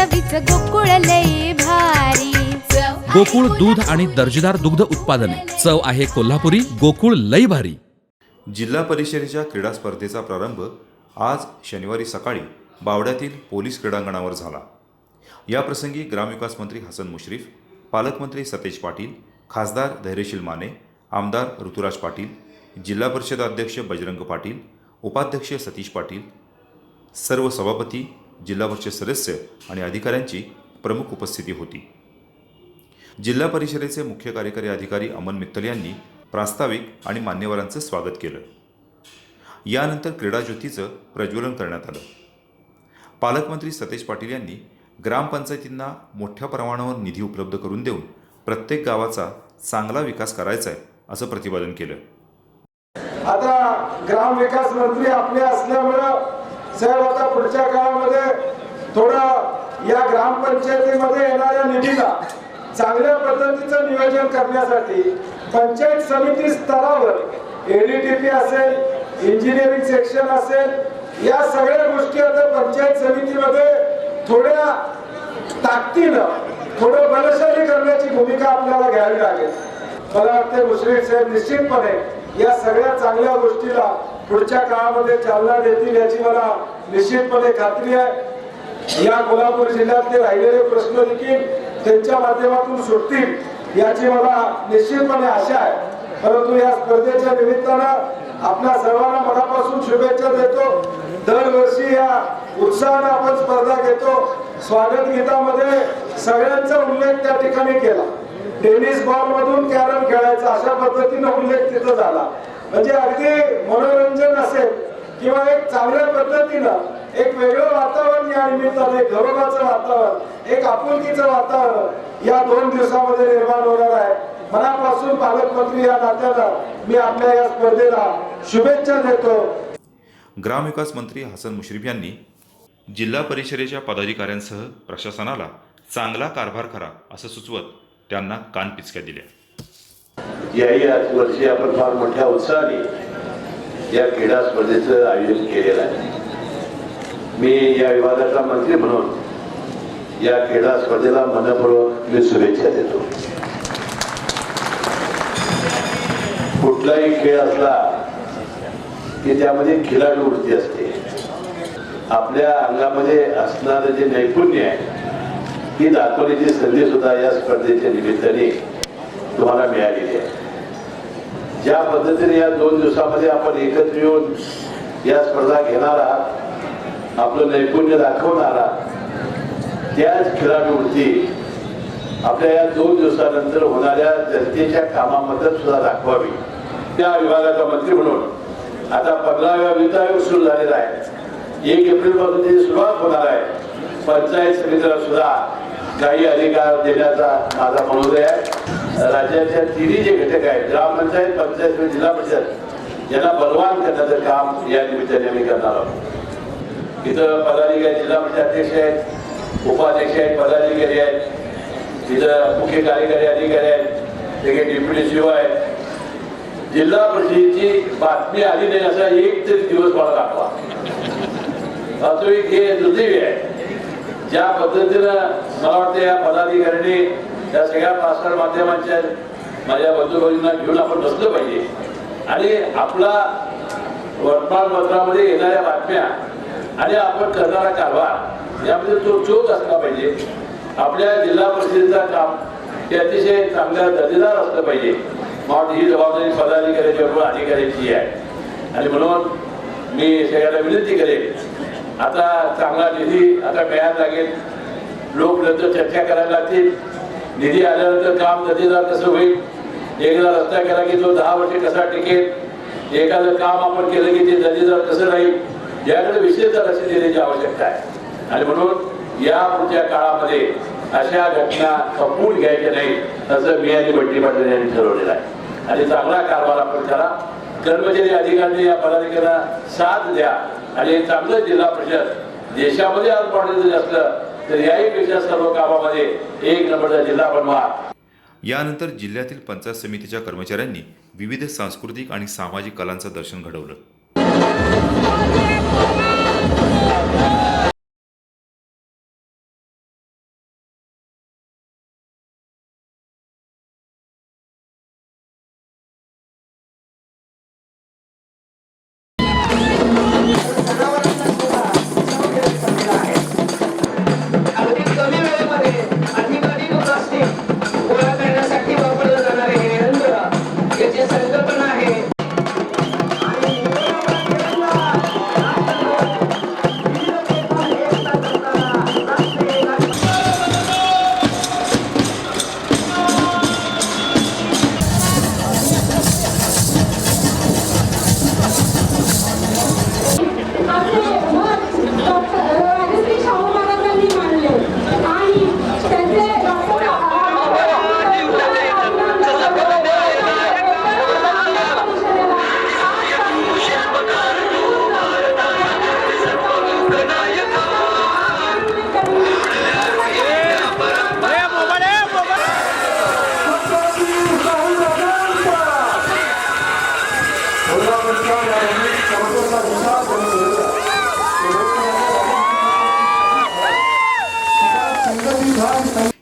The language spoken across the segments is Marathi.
चवीच गोकुळ लई भारी. गोकुळ दूध आणि दर्जेदार दुग्ध उत्पादने. चव आहे कोल्हापुरी गोकुळ लई भारी. जिल्हा परिषदेच्या क्रीडा स्पर्धेचा प्रारंभ आज शनिवारी सकाळी बावड्यातील पोलीस क्रीडांगणावर झाला. याप्रसंगी ग्रामविकास मंत्री हसन मुश्रीफ पालकमंत्री सतेज पाटील खासदार धैर्यशील माने आमदार ऋतुराज पाटील जिल्हा परिषद अध्यक्ष बजरंग पाटील उपाध्यक्ष सतीश पाटील सर्व सभापती जिल्हा परिषद सदस्य आणि अधिकाऱ्यांची प्रमुख उपस्थिती होती. जिल्हा परिषदेचे मुख्य कार्यकारी अधिकारी अमन मित्तल यांनी प्रास्ताविक आणि मान्यवरांचं स्वागत केलं. यानंतर क्रीडा ज्योतीचं प्रज्वलन करण्यात आलं. पालकमंत्री सतेज पाटील यांनी ग्रामपंचायतींना मोठ्या प्रमाणावर निधी उपलब्ध करून देऊन प्रत्येक गावाचा चांगला विकास करायचा आहे असं प्रतिपादन केलं. आता ग्राम विकास मंत्री आपले असल्यामुळं साहेब आता पुढच्या काळामध्ये थोडं या ग्रामपंचायतीमध्ये येणाऱ्या निधीला चांगल्या पद्धतीचं नियोजन करण्यासाठी पंचायत समिती स्तरावर एडीटीपी असेल इंजिनिअरिंग सेक्शन असेल या सगळ्या गोष्टी आता पंचायत समितीमध्ये थोड्या ताकदीनं थोडं बलशाली करण्याची भूमिका आपल्याला घ्यावी लागेल. मला वाटते मुश्रीफ साहेब निश्चितपणे या सगळ्या चांगल्या गोष्टीला पुढच्या काळामध्ये चालना देतील याची मला निश्चितपणे खात्री आहे. या कोल्हापूर जिल्ह्यातले राहिलेले प्रश्न देखील त्यांच्या माध्यमातून सुटतील याची मला निश्चितपणे आशा आहे. परंतु या स्पर्धेच्या निमित्तानं आपल्या सर्वांना मनापासून शुभेच्छा देतो. दरवर्षी या उत्साहानं आपण स्पर्धा घेतो. स्वागत गीतामध्ये सगळ्यांचा उल्लेख त्या ठिकाणी केला. टेनिस बॉल मधून कॅरम खेळायचा अशा पद्धतीनं उल्लेख तिथं झाला. म्हणजे अगदी मनोरंजन असेल किंवा एक चांगल्या पद्धतीनं एक वेगळं वातावरण या निमित्ताने गौरवाचं वातावरण एक आपुलकीचं वातावरण या दोन दिवसामध्ये निर्माण होणार आहे. मनापासून पालकमंत्री या नात्यानं मी आपल्या या स्पर्धेला शुभेच्छा देतो. ग्रामविकास मंत्री हसन मुश्रीफ यांनी जिल्हा परिषदेच्या पदाधिकाऱ्यांसह प्रशासनाला चांगला कारभार करा असं सुचवत त्यांना कानपिचक्या दिल्या. याही आज वर्षी आपण फार मोठ्या उत्साहाने या क्रीडा स्पर्धेचं आयोजन केलेलं आहे. मी या विभागाचा मंत्री म्हणून या क्रीडा स्पर्धेला मनपूर्वक मी शुभेच्छा देतो. कुठलाही खेळ असला की त्यामध्ये खिलाडू वृत्ती असते. आपल्या अंगामध्ये असणारं जे नैपुण्य आहे ती दाखवण्याची संधी सुद्धा या स्पर्धेच्या निमित्ताने तुम्हाला मिळालेली आहे. ज्या पद्धतीने या दोन दिवसामध्ये आपण एकत्र येऊन या स्पर्धा घेणार आहात आपलं नैपुण्य दाखवणार आहात त्याच खेळाडू आपल्या या दोन दिवसानंतर होणाऱ्या जनतेच्या कामामध्ये सुद्धा दाखवावी. त्या विभागाचा मंत्री म्हणून आता पंधराव्या वित्त आयोग सुरू झालेला आहे. एक एप्रिलपासून त्याची सुरुवात होणार आहे. पंचायत समितीला सुद्धा काही अधिकार देण्याचा माझा मनोदय आहे. राज्याच्या तिन्ही जे घटक आहेत ग्रामपंचायत पंचायत समिती जिल्हा परिषद यांना बलवान करण्याचं काम या निमित्ताने आम्ही करणार आहोत. इथं पदाधिकारी जिल्हा परिषद अध्यक्ष आहेत उपाध्यक्ष आहेत पदाधिकारी आहेत तिथं मुख्य कार्यकारी अधिकारी आहेत तिथे डेप्युटी सीओ आहेत. जिल्हा परिषदेची बातमी आली नाही असा एक तरी दिवस मला दाखवा. वास्तविक हे दुर्दैवी आहे. ज्या पद्धतीनं मला वाटतं या पदाधिकाऱ्यांनी या सगळ्या प्रसार माध्यमांच्या माझ्या बंधुभगिनींना घेऊन आपण बसलं पाहिजे. आणि आपला वर्तमानपत्रामध्ये येणाऱ्या बातम्या आणि आपण करणारा कारभार यामध्ये तो चोख असला पाहिजे. आपल्या जिल्हा परिषदेचा काम हे अतिशय चांगल्या दर्जेदार असलं पाहिजे. मग ही जबाबदारी पदाधिकाऱ्याची बरोबर अधिकाऱ्याची आहे. आणि म्हणून मी सगळ्यांना विनंती करेन आता चांगला निधी आता मिळायला लागेल. लोक नंतर चर्चा करायला लागतील. निधी आल्यानंतर काम दर्जेदार कसं होईल? एकदा रस्ता केला की तो दहा वर्षे कसा टिकेल? एखादं काम आपण केलं की ते दर्जेदार कसं राहील? याकडे विशेष लक्ष देण्याची आवश्यकता आहे. आणि म्हणून या पुढच्या काळामध्ये अशा घटना खपवून घ्यायच्या नाही असं मी आणि बंटी पाटील यांनी ठरवलेलं आहे. आणि चांगला कारभार आपण करा. कर्मचारी अधिकाऱ्यांनी या पदाधिकाऱ्यांना साथ द्या. आणि चांगलं जिल्हा परिषद देशामध्ये आज पॉलिटिक्स असलं तर याहीपेक्षा सर्व कामामध्ये एक नंबरचा जिल्हा बनवा यानंतर जिल्ह्यातील पंचायत समितीच्या कर्मचाऱ्यांनी विविध सांस्कृतिक आणि सामाजिक कलांचं दर्शन घडवलं.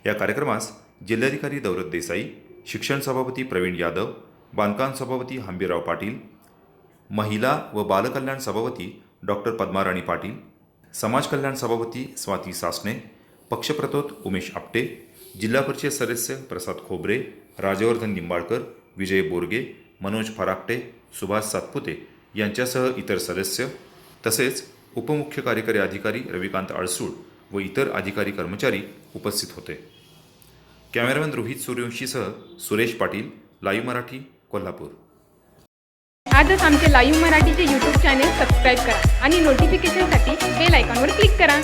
या कार्यक्रमास जिल्हाधिकारी दौरत देसाई शिक्षण सभापती प्रवीण यादव बांधकाम सभापती हंबीराव पाटील महिला व बालकल्याण सभापती डॉक्टर पद्माराणी पाटील समाज कल्याण सभापती स्वाती सासणे पक्षप्रतोत उमेश आपटे जिल्हा परिषद सदस्य प्रसाद खोबरे राजवर्धन निंबाळकर विजय बोरगे मनोज फराकटे सुभाष सातपुते यांच्यासह इतर सदस्य तसेच उपमुख्य कार्यकारी अधिकारी रविकांत अळसूड व इतर अधिकारी कर्मचारी उपस्थित होते. कॅमेरामॅन रोहित सूर्यवंशीसह सुरेश पाटील लाईव्ह मराठी कोल्हापूर. आजच आमचे लाईव्ह मराठीचे यूट्यूब चॅनेल सबस्क्राईब करा आणि नोटिफिकेशनसाठी बेल आयकॉनवर क्लिक करा.